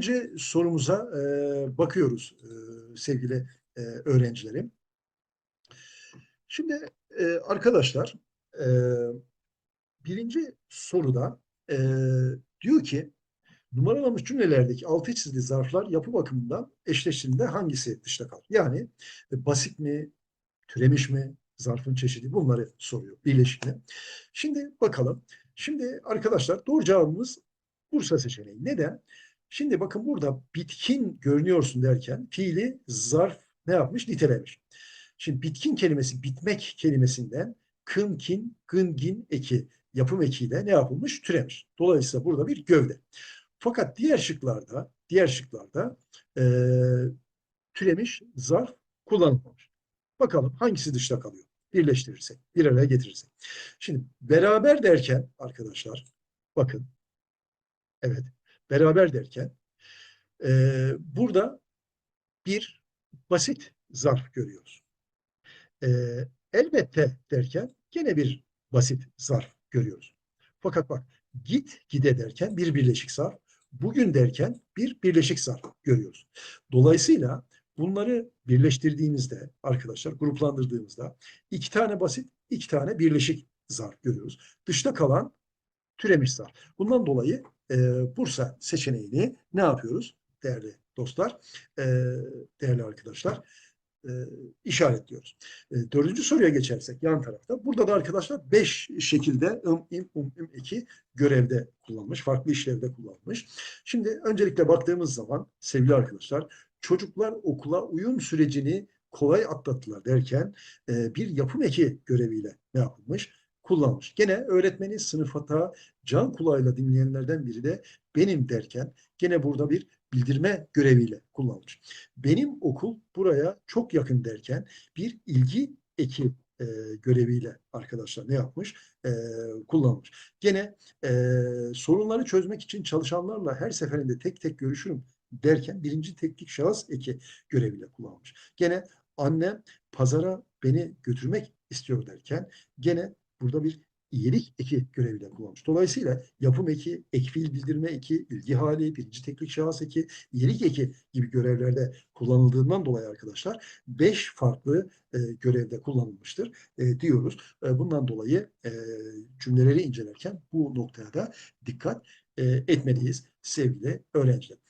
birinci sorumuza e, bakıyoruz e, sevgili e, öğrencilerim. Şimdi e, arkadaşlar e, birinci soruda e, diyor ki numaralanmış cümlelerdeki altı çizili zarflar yapı bakımından eşleştiğinde hangisi dışta kalır? Yani e, basit mi, türemiş mi, zarfın çeşidi bunları soruyor birleşikle. Şimdi bakalım. Şimdi arkadaşlar doğru cevabımız Bursa seçeneği. Neden? Şimdi bakın burada bitkin görünüyorsun derken fiili zarf ne yapmış? Nitelemiş. Şimdi bitkin kelimesi bitmek kelimesinden kın, kin, gın, gin eki yapım ekiyle ne yapılmış? Türemiş. Dolayısıyla burada bir gövde. Fakat diğer şıklarda, diğer şıklarda eee türemiş zarf kullanılmamış. Bakalım hangisi dışta kalıyor? Birleştirirsek, bir araya getirirsek. Şimdi beraber derken arkadaşlar bakın evet beraber derken eee, burada bir basit zarf görüyoruz. Eee, elbette derken gene bir basit zarf görüyoruz. Fakat bak git gide derken bir birleşik zarf, bugün derken bir birleşik zarf görüyoruz. Dolayısıyla bunları birleştirdiğimizde arkadaşlar gruplandırdığımızda iki tane basit, iki tane birleşik zarf görüyoruz. Dışta kalan türemiş zarf. Bundan dolayı e, Bursa seçeneğini ne yapıyoruz değerli dostlar, e, değerli arkadaşlar? e, işaretliyoruz. E, dördüncü soruya geçersek yan tarafta. Burada da arkadaşlar beş şekilde ım, im, um, im, eki görevde kullanılmış. Farklı işlevde kullanılmış. Şimdi öncelikle baktığımız zaman sevgili arkadaşlar çocuklar okula uyum sürecini kolay atlattılar derken e, bir yapım eki göreviyle ne yapılmış? Kullanmış. Gene öğretmeni sınıf hata can kulağıyla dinleyenlerden biri de benim derken gene burada bir bildirme göreviyle kullanılmış. Benim okul buraya çok yakın derken bir ilgi eki e, göreviyle arkadaşlar ne yapmış? E, kullanmış. Gene e, sorunları çözmek için çalışanlarla her seferinde tek tek görüşürüm derken birinci teknik şahıs eki göreviyle kullanmış. Gene annem pazara beni götürmek istiyor derken gene burada bir iyilik eki göreviyle kullanmış. Dolayısıyla yapım eki, ek fiil bildirme eki, ilgi hali, birinci teknik şahıs eki, iyilik eki gibi görevlerde kullanıldığından dolayı arkadaşlar beş farklı e, görevde kullanılmıştır e, diyoruz. E, bundan dolayı e, cümleleri incelerken bu noktaya da dikkat e, etmeliyiz sevgili öğrenciler.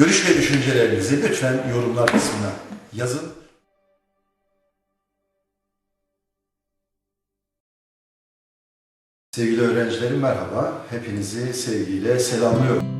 Görüş ve düşüncelerinizi lütfen yorumlar kısmına yazın. Sevgili öğrencilerim merhaba. Hepinizi sevgiyle selamlıyorum.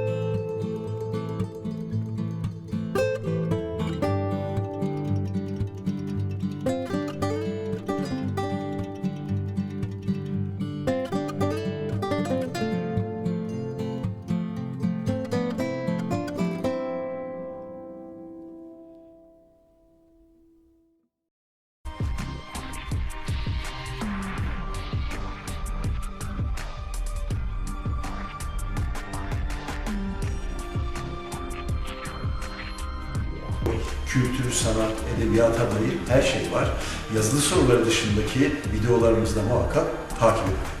Kültür, sanat, edebiyata dair her şey var. Yazılı soruları dışındaki videolarımızı da muhakkak takip edin.